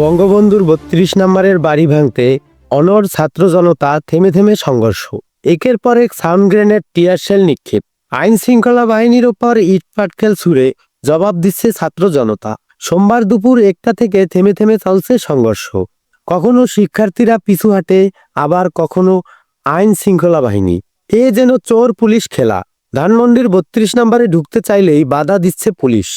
বঙ্গবন্ধুর বত্রিশ নম্বরের বাড়ি ভাঙতে অনর ছাত্র জনতা থেমে থেমে সংঘর্ষ। একের পর এক সাউন্ড গ্রেনেড টিয়ারশেল নিক্ষেপ। আইন শৃঙ্খলা বাহিনীর ওপর ইট পাটকেল ছুড়ে জবাব দিচ্ছে ছাত্র জনতা। সোমবার দুপুর একটা থেকে থেমে থেমে চলছে সংঘর্ষ। কখনো শিক্ষার্থীরা পিছু হাটে, আবার কখনো আইন শৃঙ্খলা বাহিনী। এ যেন চোর পুলিশ খেলা। ধানমন্ডির বত্রিশ নম্বরে ঢুকতে চাইলেই বাধা দিচ্ছে পুলিশ।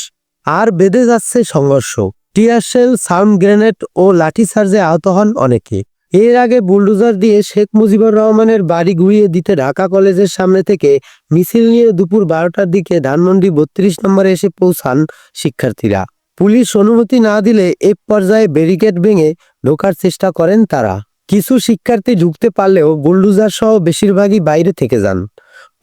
আর বেঁধে যাচ্ছে সংঘর্ষ। টিয়ারশেল সাউন্ড গ্রেনেড ও লাঠিচার্জে আহত হন অনেকে। এর আগে বুলডোজার দিয়ে শেখ মুজিবুর রহমানের বাড়ি গুড়িয়ে দিতে ঢাকা কলেজের সামনে থেকে মিছিল নিয়ে দুপুর বারোটার দিকে ধানমন্ডি বত্রিশ নম্বরে এসে পৌঁছান শিক্ষার্থীরা। পুলিশ অনুমতি না দিলে এক পর্যায়ে ব্যারিকেড ভেঙে ঢোকার চেষ্টা করেন তারা। কিছু শিক্ষার্থী ঢুকতে পারলেও বুলডোজার সহ বেশিরভাগই বাইরে থেকে যান।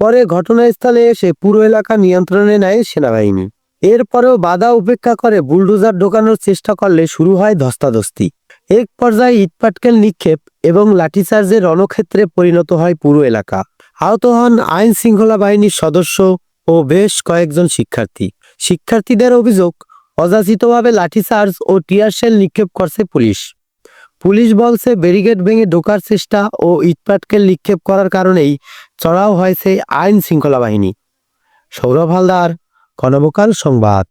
পরে ঘটনাস্থলে এসে পুরো এলাকা নিয়ন্ত্রণে নেয় সেনাবাহিনী। এরপরেও বাধা উপেক্ষা করে বুলডোজার ঢোকানোর চেষ্টা করলে শুরু হয় ধস্তাধস্তি। এক পর্যায়ে ইটপাটকেল নিক্ষেপ এবং লাঠিচার্জের রণক্ষেত্রে পরিণত হয় পুরো এলাকা। আহত হন আইন শৃঙ্খলা বাহিনীর সদস্য ও বেশ কয়েকজন শিক্ষার্থী। শিক্ষার্থীদের অভিযোগ, অযাচিতভাবে লাঠিচার্জ ও টিয়ারশেল নিক্ষেপ করছে পুলিশ। পুলিশ বলছে, ব্যারিকেড ভেঙে ঢোকার চেষ্টা ও ইটপাটকেল নিক্ষেপ করার কারণেই চড়াও হয়েছে আইন শৃঙ্খলা বাহিনী। সৌরভ হালদার কনবকাল সংবাদ।